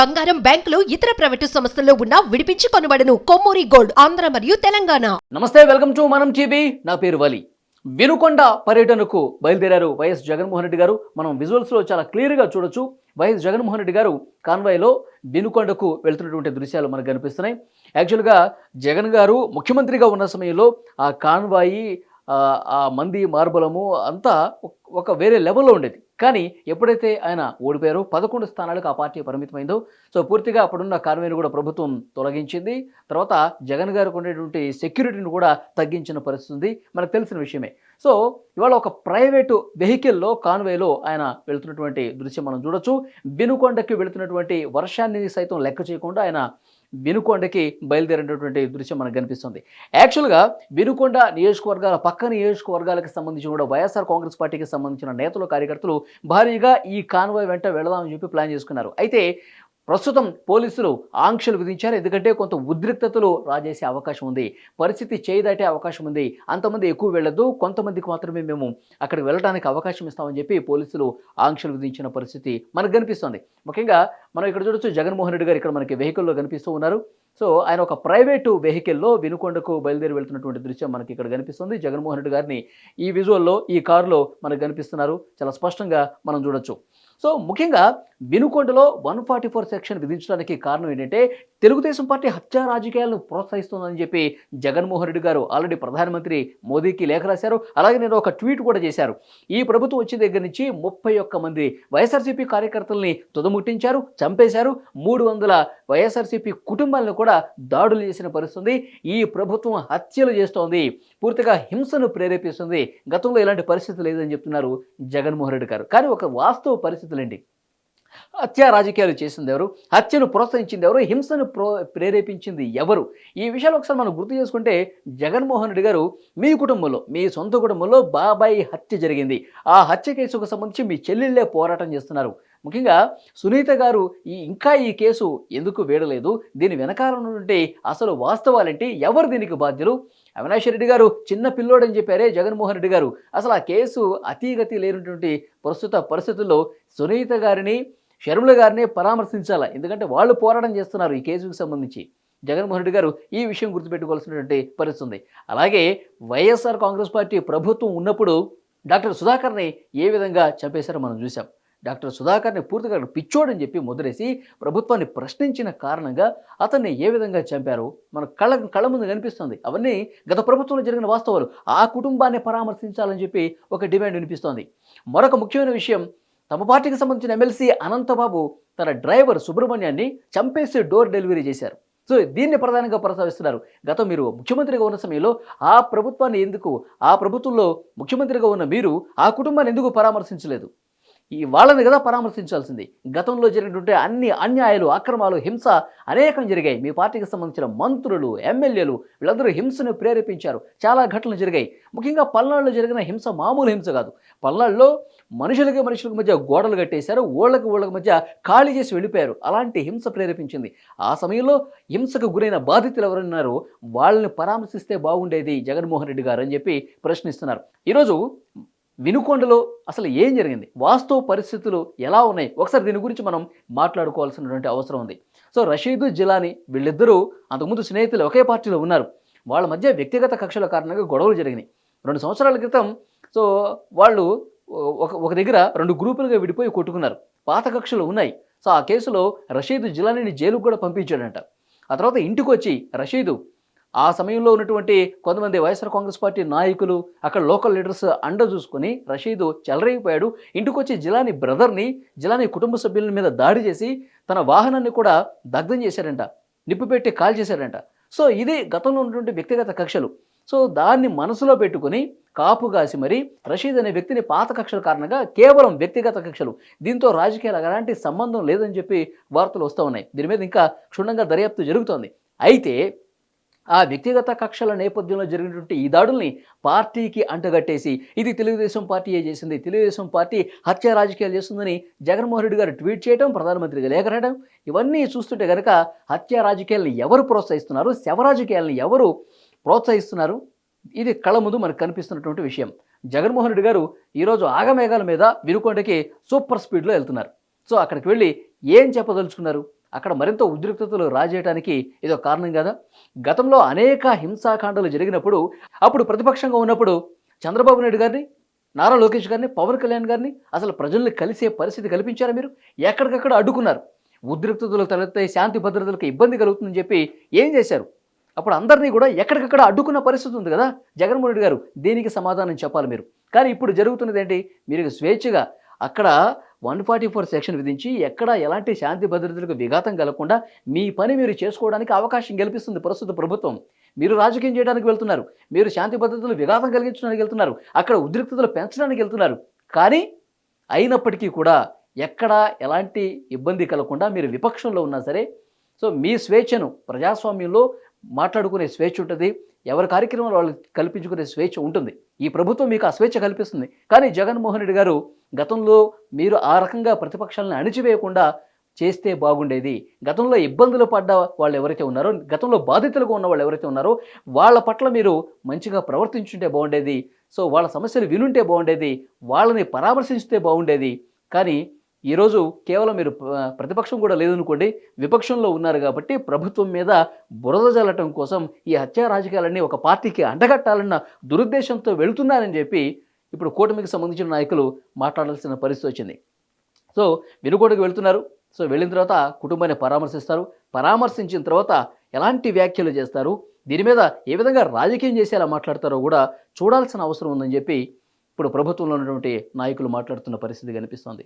బంగారం బ్యాంకులు ఇతర ప్రైవేటు సంస్థల్లో ఉన్న విడిపించి కొనబడను కొమ్మూరి గోల్డ్ ఆంధ్ర మరియు తెలంగాణ. నమస్తే వెల్కమ్ టు మనం టీవీ. నా పేరు వలి. వినుకొండ పర్యటనకు బయలుదేరారు వైఎస్ జగన్మోహన్ రెడ్డి గారు. మనం విజువల్స్లో చాలా క్లియర్గా చూడొచ్చు. వైఎస్ జగన్మోహన్ రెడ్డి గారు కాన్వాయ్లో వినుకొండకు వెళ్తున్నటువంటి దృశ్యాలు మనకు కనిపిస్తున్నాయి. యాక్చువల్గా జగన్ గారు ముఖ్యమంత్రిగా ఉన్న సమయంలో ఆ కాన్వాయి ఆ, ఆ మంది మార్బలము అంతా ఒక- వేరే లెవెల్లో ఉండేది. కానీ ఎప్పుడైతే ఆయన ఓడిపోయారో పదకొండు స్థానాలకు ఆ పార్టీ పరిమితమైందో. సో పూర్తిగా అప్పుడున్న కాన్వేని కూడా ప్రభుత్వం తొలగించింది. తర్వాత జగన్ గారికి ఉండేటువంటి సెక్యూరిటీని కూడా తగ్గించిన పరిస్థితి ఉంది. మనకు తెలిసిన విషయమే. సో ఇవాళ ఒక ప్రైవేటు వెహికల్లో కాన్వేలో ఆయన వెళ్తున్నటువంటి దృశ్యం మనం చూడొచ్చు. వినుకొండకి వెళుతున్నటువంటి వర్షాన్ని సైతం లెక్క చేయకుండా ఆయన వినుకొండకి బయలుదేరినటువంటి దృశ్యం మనకు కనిపిస్తుంది. యాక్చువల్గా వినుకొండ నియోజకవర్గాల పక్క నియోజకవర్గాలకు సంబంధించి కూడా వైఎస్ఆర్ కాంగ్రెస్ పార్టీకి సంబంధించిన నేతలు కార్యకర్తలు భారీగా ఈ కాన్వాయ్ వెంట వెళదామని చెప్పి ప్లాన్ చేసుకున్నారు. అయితే ప్రస్తుతం పోలీసులు ఆంక్షలు విధించారు. ఎందుకంటే కొంత ఉద్రిక్తతలు రాజేసే అవకాశం ఉంది. పరిస్థితి చేయి దాటే అవకాశం ఉంది. అంతమంది ఎక్కువ వెళ్ళదు కొంతమందికి మాత్రమే మేము అక్కడికి వెళ్ళడానికి అవకాశం ఇస్తామని చెప్పి పోలీసులు ఆంక్షలు విధించిన పరిస్థితి మనకు కనిపిస్తుంది. ముఖ్యంగా మనం ఇక్కడ చూడొచ్చు జగన్మోహన్ రెడ్డి గారు ఇక్కడ మనకి వెహికల్లో కనిపిస్తూ ఉన్నారు. సో ఆయన ఒక ప్రైవేటు వెహికల్లో వినుకొండకు బయలుదేరి వెళ్తున్నటువంటి దృశ్యం మనకి ఇక్కడ కనిపిస్తుంది. జగన్మోహన్ రెడ్డి గారిని ఈ విజువల్లో ఈ కారులో మనకు కనిపిస్తున్నారు. చాలా స్పష్టంగా మనం చూడొచ్చు. సో ముఖ్యంగా వినుకొండలో వన్ ఫార్టీ ఫోర్ సెక్షన్ విధించడానికి కారణం ఏంటంటే తెలుగుదేశం పార్టీ హత్యా రాజకీయాలను ప్రోత్సహిస్తోందని చెప్పి జగన్మోహన్ రెడ్డి గారు ఆల్రెడీ ప్రధానమంత్రి మోదీకి లేఖ రాశారు. అలాగే నేను ఒక ట్వీట్ కూడా చేశారు. ఈ ప్రభుత్వం వచ్చిన దగ్గర నుంచి ముప్పై ఒక్క మంది వైఎస్ఆర్సీపీ కార్యకర్తల్ని తుదముట్టించారు చంపేశారు. మూడు వందల వైఎస్ఆర్సీపీ కుటుంబాలను కూడా దాడులు చేసిన పరిస్థితుంది. ఈ ప్రభుత్వం హత్యలు చేస్తోంది. పూర్తిగా హింసను ప్రేరేపిస్తుంది. గతంలో ఇలాంటి పరిస్థితి లేదని చెప్తున్నారు జగన్మోహన్ రెడ్డి గారు. కానీ ఒక వాస్తవ పరిస్థితులండి హత్య రాజకీయాలు చేసింది ఎవరు? హత్యను ప్రోత్సహించింది ఎవరు? హింసను ప్రో ప్రేరేపించింది ఎవరు? ఈ విషయాలు ఒకసారి మనం గుర్తు చేసుకుంటే జగన్మోహన్ రెడ్డి గారు మీ కుటుంబంలో మీ సొంత కుటుంబంలో బాబాయి హత్య జరిగింది. ఆ హత్య కేసుకు సంబంధించి మీ చెల్లెళ్ళే పోరాటం చేస్తున్నారు. ముఖ్యంగా సునీత గారు ఈ ఇంకా ఈ కేసు ఎందుకు వేడలేదు? దీని వెనకాల నుండి అసలు వాస్తవాలేంటి? ఎవరు దీనికి బాధ్యులు? అవినాష్ రెడ్డి గారు చిన్న పిల్లోడని చెప్పారే జగన్మోహన్ రెడ్డి గారు. అసలు ఆ కేసు అతీగతి లేనటువంటి ప్రస్తుత పరిస్థితుల్లో సునీత గారిని షర్మిల గారిని పరామర్శించాలా? ఎందుకంటే వాళ్ళు పోరాటం చేస్తున్నారు ఈ కేసుకు సంబంధించి. జగన్మోహన్ రెడ్డి గారు ఈ విషయం గుర్తుపెట్టుకోవాల్సినటువంటి పరిస్థితి ఉంది. అలాగే వైఎస్ఆర్ కాంగ్రెస్ పార్టీ ప్రభుత్వం ఉన్నప్పుడు డాక్టర్ సుధాకర్ని ఏ విధంగా చంపేశారో మనం చూసాం డాక్టర్ సుధాకర్ని పూర్తిగా పిచ్చోడని చెప్పి ముద్రేసి ప్రభుత్వాన్ని ప్రశ్నించిన కారణంగా అతన్ని ఏ విధంగా చంపారు? మన కళ్ళ కళ్ళ ముందు కనిపిస్తుంది. అవన్నీ గత ప్రభుత్వంలో జరిగిన వాస్తవాలు. ఆ కుటుంబాన్ని పరామర్శించాలని చెప్పి ఒక డిమాండ్ వినిపిస్తోంది. మరొక ముఖ్యమైన విషయం తమ పార్టీకి సంబంధించిన ఎమ్మెల్సీ అనంతబాబు తన డ్రైవర్ సుబ్రహ్మణ్యాన్ని చంపేసి డోర్ డెలివరీ చేశారు. సో దీన్ని ప్రధానంగా ప్రస్తావిస్తున్నారు. గతం మీరు ముఖ్యమంత్రిగా ఉన్న సమయంలో ఆ ప్రభుత్వాన్ని ఎందుకు ఆ ప్రభుత్వంలో ముఖ్యమంత్రిగా ఉన్న మీరు ఆ కుటుంబాన్ని ఎందుకు పరామర్శించలేదు? ఈ వాళ్ళని కదా పరామర్శించాల్సింది. గతంలో జరిగినటువంటి అన్ని అన్యాయాలు అక్రమాలు హింస అనేకం జరిగాయి. మీ పార్టీకి సంబంధించిన మంత్రులు ఎమ్మెల్యేలు వీళ్ళందరూ హింసను ప్రేరేపించారు. చాలా ఘటనలు జరిగాయి. ముఖ్యంగా పల్నాడులో జరిగిన హింస మామూలు హింస కాదు. పల్నాడులో మనుషులకి మనుషులకు మధ్య గోడలు కట్టేశారు. ఓళ్ళకి ఓళ్ళకి మధ్య ఖాళీ చేసి వెళ్ళిపోయారు. అలాంటి హింస ప్రేరేపించింది. ఆ సమయంలో హింసకు గురైన బాధితులు ఎవరున్నారో వాళ్ళని పరామర్శిస్తే బాగుండేది జగన్మోహన్ రెడ్డి గారు అని చెప్పి ప్రశ్నిస్తున్నారు. ఈరోజు వినుకొండలో అసలు ఏం జరిగింది? వాస్తవ పరిస్థితులు ఎలా ఉన్నాయి? ఒకసారి దీని గురించి మనం మాట్లాడుకోవాల్సినటువంటి అవసరం ఉంది. సో రషీదు జిలాని వీళ్ళిద్దరూ అంతకుముందు స్నేహితులు ఒకే పార్టీలో ఉన్నారు. వాళ్ళ మధ్య వ్యక్తిగత కక్షల కారణంగా గొడవలు జరిగినాయి. రెండు సంవత్సరాల క్రితం సో వాళ్ళు ఒక ఒక దగ్గర రెండు గ్రూపులుగా విడిపోయి కొట్టుకున్నారు. పాత కక్షలు ఉన్నాయి. సో ఆ కేసులో రషీదు జిలానీని జైలుకు కూడా పంపించాడంట. ఆ తర్వాత ఇంటికి వచ్చి రషీదు ఆ సమయంలో ఉన్నటువంటి కొంతమంది వైఎస్ఆర్ కాంగ్రెస్ పార్టీ నాయకులు అక్కడ లోకల్ లీడర్స్ అండ చూసుకొని రషీదు చెలరేగిపోయాడు. ఇంటికొచ్చి జిలాని బ్రదర్ని జిలాని కుటుంబ సభ్యుల మీద దాడి చేసి తన వాహనాన్ని కూడా దగ్ధం చేశాడంట. నిప్పు పెట్టి కాల్ చేశాడంట. సో ఇది గతంలో ఉన్నటువంటి వ్యక్తిగత కక్షలు. సో దాన్ని మనసులో పెట్టుకుని కాపు కాసి మరి రషీద్ అనే వ్యక్తిని పాత కక్షల కారణంగా కేవలం వ్యక్తిగత కక్షలు. దీంతో రాజకీయాలకు ఎలాంటి సంబంధం లేదని చెప్పి వార్తలు వస్తూ ఉన్నాయి. దీని మీద ఇంకా క్షుణ్ణంగా దర్యాప్తు జరుగుతోంది. అయితే ఆ వ్యక్తిగత కక్షల నేపథ్యంలో జరిగినటువంటి ఈ దాడుల్ని పార్టీకి అంటగట్టేసి ఇది తెలుగుదేశం పార్టీయే చేసింది తెలుగుదేశం పార్టీ హత్య రాజకీయాలు చేస్తుందని జగన్మోహన్ రెడ్డి గారు ట్వీట్ చేయడం ప్రధానమంత్రికి లేఖ రాయడం ఇవన్నీ చూస్తుంటే కనుక హత్య రాజకీయాలను ఎవరు ప్రోత్సహిస్తున్నారు శవ రాజకీయాలను ఎవరు ప్రోత్సహిస్తున్నారు? ఇది కళ్ళ ముందు మనకు కనిపిస్తున్నటువంటి విషయం. జగన్మోహన్ రెడ్డి గారు ఈరోజు ఆగమేఘాల మీద వినుకొండకి సూపర్ స్పీడ్లో వెళ్తున్నారు. సో అక్కడికి వెళ్ళి ఏం చెప్పదలుచుకున్నారు? అక్కడ మరింత ఉద్రిక్తతలు రాజేయటానికి ఇదో కారణం కదా? గతంలో అనేక హింసాకాండలు జరిగినప్పుడు అప్పుడు ప్రతిపక్షంగా ఉన్నప్పుడు చంద్రబాబు నాయుడు గారిని నారా లోకేష్ గారిని పవన్ కళ్యాణ్ గారిని అసలు ప్రజల్ని కలిసే పరిస్థితి కల్పించారా మీరు? ఎక్కడికక్కడ అడ్డుకున్నారు. ఉద్రిక్తతలు తలెత్తే శాంతి భద్రతలకు ఇబ్బంది కలుగుతుందని చెప్పి ఏం చేశారు? అప్పుడు అందరినీ కూడా ఎక్కడికక్కడ అడ్డుకున్న పరిస్థితి ఉంది కదా? జగన్మోహన్ రెడ్డి గారు దీనికి సమాధానం చెప్పాలి మీరు? కానీ ఇప్పుడు జరుగుతున్నది ఏంటి? మీరు స్వేచ్ఛగా అక్కడ వన్ ఫార్టీ ఫోర్ సెక్షన్ విధించి ఎక్కడ ఎలాంటి శాంతి భద్రతలకు విఘాతం కలగకుండా మీ పని మీరు చేసుకోవడానికి అవకాశం కల్పిస్తుంది ప్రస్తుత ప్రభుత్వం. మీరు రాజకీయం చేయడానికి వెళ్తున్నారు. మీరు శాంతి భద్రతలు విఘాతం కలిగించడానికి వెళ్తున్నారు. అక్కడ ఉద్రిక్తతలు పెంచడానికి వెళ్తున్నారు. కానీ అయినప్పటికీ కూడా ఎక్కడ ఎలాంటి ఇబ్బంది కలగకుండా మీరు విపక్షంలో ఉన్నా సరే సో మీ స్వేచ్ఛను ప్రజాస్వామ్యంలో మాట్లాడుకునే స్వేచ్ఛ ఉంటుంది. ఎవరి కార్యక్రమాలు వాళ్ళు కల్పించుకునే స్వేచ్ఛ ఉంటుంది. ఈ ప్రభుత్వం మీకు ఆ స్వేచ్ఛ కల్పిస్తుంది. కానీ జగన్మోహన్ రెడ్డి గారు గతంలో మీరు ఆ రకంగా ప్రతిపక్షాలను అణిచివేయకుండా చేస్తే బాగుండేది. గతంలో ఇబ్బందులు పడ్డ వాళ్ళు ఎవరైతే ఉన్నారో గతంలో బాధితులుగా ఉన్న వాళ్ళు ఎవరైతే ఉన్నారో వాళ్ళ పట్ల మీరు మంచిగా ప్రవర్తించుంటే బాగుండేది. సో వాళ్ళ సమస్యలు వినుంటే బాగుండేది. వాళ్ళని పరామర్శించితే బాగుండేది. కానీ ఈరోజు కేవలం మీరు ప్రతిపక్షం కూడా లేదనుకోండి విపక్షంలో ఉన్నారు కాబట్టి ప్రభుత్వం మీద బురద జల్లటం కోసం ఈ హత్యా రాజకీయాలన్నీ ఒక పార్టీకి అండగట్టాలన్న దురుద్దేశంతో వెళుతున్నారని చెప్పి ఇప్పుడు కూటమికి సంబంధించిన నాయకులు మాట్లాడాల్సిన పరిస్థితి వచ్చింది. సో వినుకోటకు వెళ్తున్నారు. సో వెళ్ళిన తర్వాత కుటుంబాన్ని పరామర్శిస్తారు. పరామర్శించిన తర్వాత ఎలాంటి వ్యాఖ్యలు చేస్తారు? దీని మీద ఏ విధంగా రాజకీయం చేసేలా మాట్లాడతారో కూడా చూడాల్సిన అవసరం ఉందని చెప్పి ఇప్పుడు ప్రభుత్వంలో ఉన్నటువంటి నాయకులు మాట్లాడుతున్న పరిస్థితి కనిపిస్తోంది.